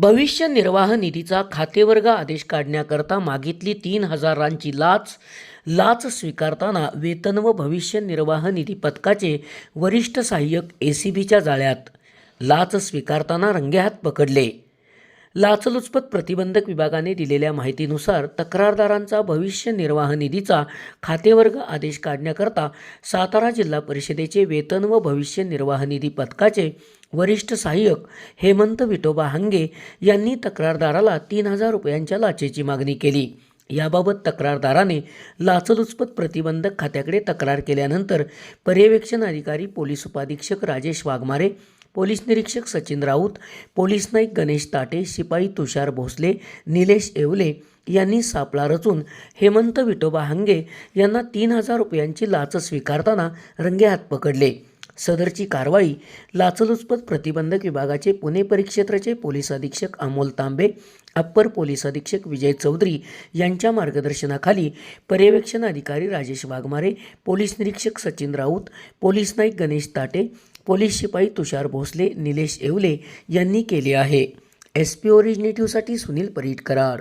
भविष्य निर्वाह निधीचा खातेवर्ग आदेश काढण्याकरता मागितली तीन हजारांची लाच लाच स्वीकारताना वेतन व भविष्य निर्वाह निधी पथकाचे वरिष्ठ सहाय्यक ए सी बीच्या जाळ्यात लाच स्वीकारताना रंगेहात पकडले. लाचलुचपत प्रतिबंधक विभागाने दिलेल्या माहितीनुसार तक्रारदारांचा भविष्य निर्वाह निधीचा खातेवर्ग आदेश काढण्याकरता सातारा जिल्हा परिषदेचे वेतन व भविष्य निर्वाह निधी पथकाचे वरिष्ठ सहाय्यक हेमंत विठोबा हंगे यांनी तक्रारदाराला तीन हजार रुपयांच्या लाचेची मागणी केली. याबाबत तक्रारदाराने लाचलुचपत प्रतिबंधक खात्याकडे तक्रार केल्यानंतर पर्यवेक्षण अधिकारी पोलीस उपाधीक्षक राजेश वाघमारे पोलीस निरीक्षक सचिन राऊत पोलीस नाईक गणेश ताटे शिपाई तुषार भोसले निलेश येवले यांनी सापळा रचून हेमंत विठोबा हंगे यांना तीन हजार रुपयांची लाच स्वीकारताना रंगेहात पकडले. सदरची कारवाई लाचलुचपत प्रतिबंधक विभागाचे पुणे परिक्षेत्राचे पोलीस अधीक्षक अमोल तांबे अप्पर पोलीस अधीक्षक विजय चौधरी यांच्या मार्गदर्शनाखाली पर्यवेक्षण अधिकारी राजेश वाघमारे पोलीस निरीक्षक सचिन राऊत पोलीस नाईक गणेश ताटे पोलीस शिपाई तुषार भोसले निलेश येवले यांनी केले आहे. एस पी ओरिजिनेटिव्हसाठी सुनील परीट कराड.